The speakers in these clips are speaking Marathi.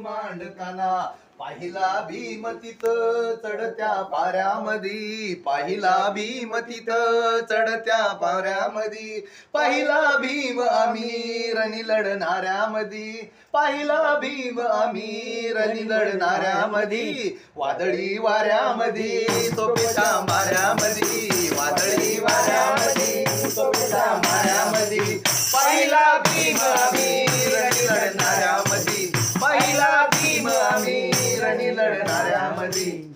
मांडताना पाहिला भीम तिथं चढत्या पाऱ्यामध्ये पाहिला भीम तिथं चढत्या पाऱ्यामध्ये पाहिला भीम आम्ही रणी लढणाऱ्यामध्ये पाहिला भीम आम्ही रणी लढणाऱ्यामध्ये वादळी वाऱ्यामध्ये तोपेच्या आम्ही रणी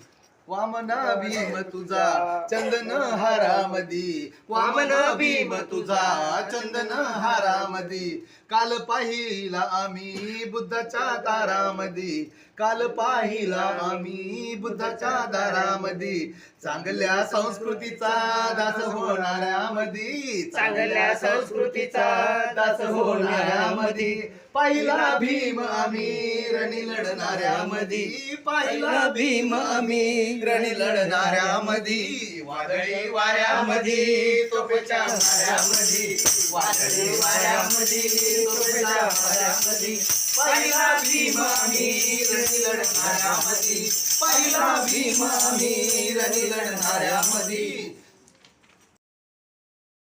वामना भीम तुझा चंदन हारामधी वामन भीम तुझा चंदन हारामधी काल पाहिला आम्ही बुद्धाच्या दारामध्ये काल पाहिला आम्ही बुद्धाच्या दारामध्ये चांगल्या संस्कृतीचा दास होणाऱ्यामध्ये चांगल्या संस्कृतीचा दास होणाऱ्यामध्ये पाहिला भीम आम्ही रणी लढणाऱ्यामध्ये पाहिला भीम आम्ही रणी लढणाऱ्यामध्ये वादळी वाऱ्यामध्ये तोपेच्या माऱ्यामध्ये वादळी वाऱ्यामध्ये तोपेच्या माऱ्यामध्ये पाहिला भीम आम्ही रणी लढणाऱ्यामध्ये पाहिला भीम आम्ही रणी लढणाऱ्यामध्ये